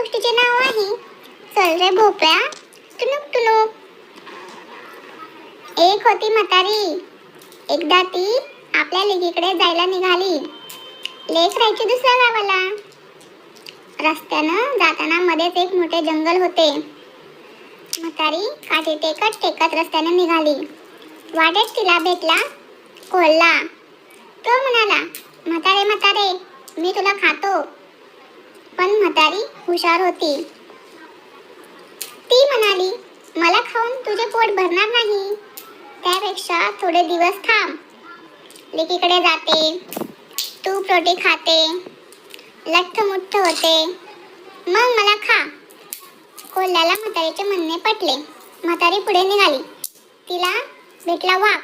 गोष्टीचे नाव आहे. चल रे भोपळ्या. टुनुक टुनुक. एक होती म्हातारी. एकदा ती आपल्या लेकीकडे जायला निघाली. लेक राहायची दुसऱ्या गावाला. रस्त्यानं जाताना मध्येच एक मोठे जंगल होते. म्हातारी काठी टेकत टेकत रस्त्याने निघाली. वाटेत तिला भेटला कोल्हा. तो म्हणाला म्हातारे म्हातारे मी तुला खातो. पण म्हातारी हुशार होती. ती म्हणाली मला खाऊन तुझे पोट भरणार नाही. त्यापेक्षा थोडे दिवस थांब. लेकीकडे जाते. तूप रोटी खाते. लठ्ठमुठ्ठ होते. मग मला खा. कोल्ह्याला म्हातारीचे म्हणणे पटले. म्हातारी पुढे निघाली. तिला भेटला वाघ.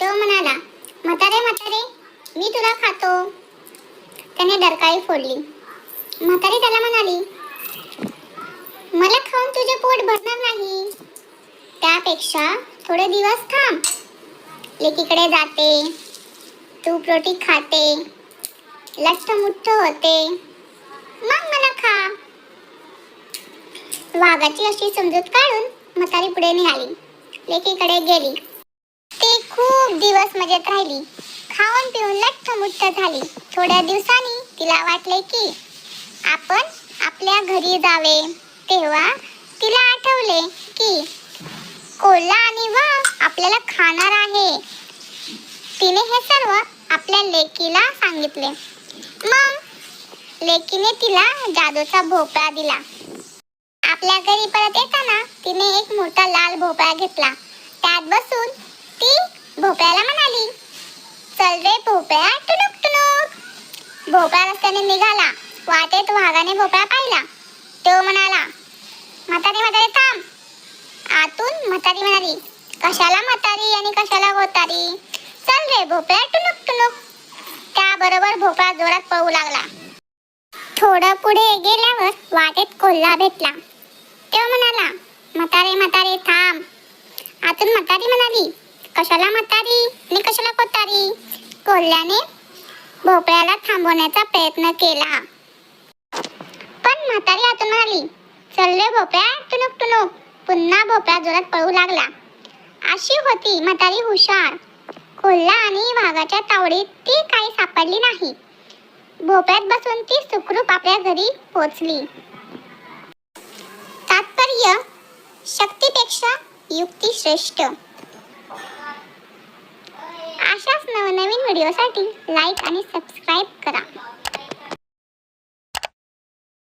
तो म्हणाला म्हातारे म्हातारे मी तुला खातो. त्याने डरकाळी फोडली. म्हातारी त्याला म्हणाली मला खाऊन तुझे पोट भरणार नाही. त्यापेक्षा थोडे दिवस थांब. लेकीकडे जाते. तूप रोटी खाते. लठ्ठमुठ्ठ होते. मग मला खा. वाघाची अशी समजूत काढून म्हातारी पुढे निघाली. लेकीकडे गेली. ती खूप दिवस मजेत राहिली. खाऊन पिऊन लठ्ठमुठ्ठ झाली. थोड्या दिवसांनी तिला वाटले की आपण आपल्या घरी जावे. तेव्हा तिला आठवले की कोल्हा आणि वाघ आपल्याला खाणार आहे. तिने हे सर्व आपल्या लेकीला सांगितले. मग लेकीने तिला जादूचा भोपळा दिला. आपल्या घरी परत येताना तिने एक मोठा लाल भोपळा घेतला. त्यात बसून ती भोपळ्याला म्हणाली चल रे भोपळ्या टुनुक टुनुक भोपळा रस्त्याने निघाला. वाटेत वाघाने भोपळा पाहिला. तो म्हणाला म्हातारी म्हातारी थांब. आतून म्हातारी म्हणाली कशाला म्हातारी आणि कशाला गोतारी? चल रे भोपळा टुनुक टुनुक त्याबरोबर भोपळा जोरात पळू लागला. थोडं पुढे गेल्यावर वाटेत कोल्हा भेटला. तो म्हणाला म्हातारे म्हातारे थांब. आतून म्हातारी म्हणाली कशाला म्हातारी आणि कशाला कोतारी कोल्ह्याने भोपळ्याला थांबवण्याचा प्रयत्न केला. म्हणाली चल रे टुनुक टुनुक पुन्हा भोप्या जोरात पळू लागला. अशी होती म्हातारी हुशार. कोल्हा आणि वाघाच्या तावडीत ती काही सापडली नाही. भोपळ्यात बसून ती सुखरूप आपल्या घरी पोचली. तात्पर्य शक्तीपेक्षा युक्ती श्रेष्ठ. अशाच नवनवीन व्हिडिओसाठी लाईक आणि सबस्क्राईब करा.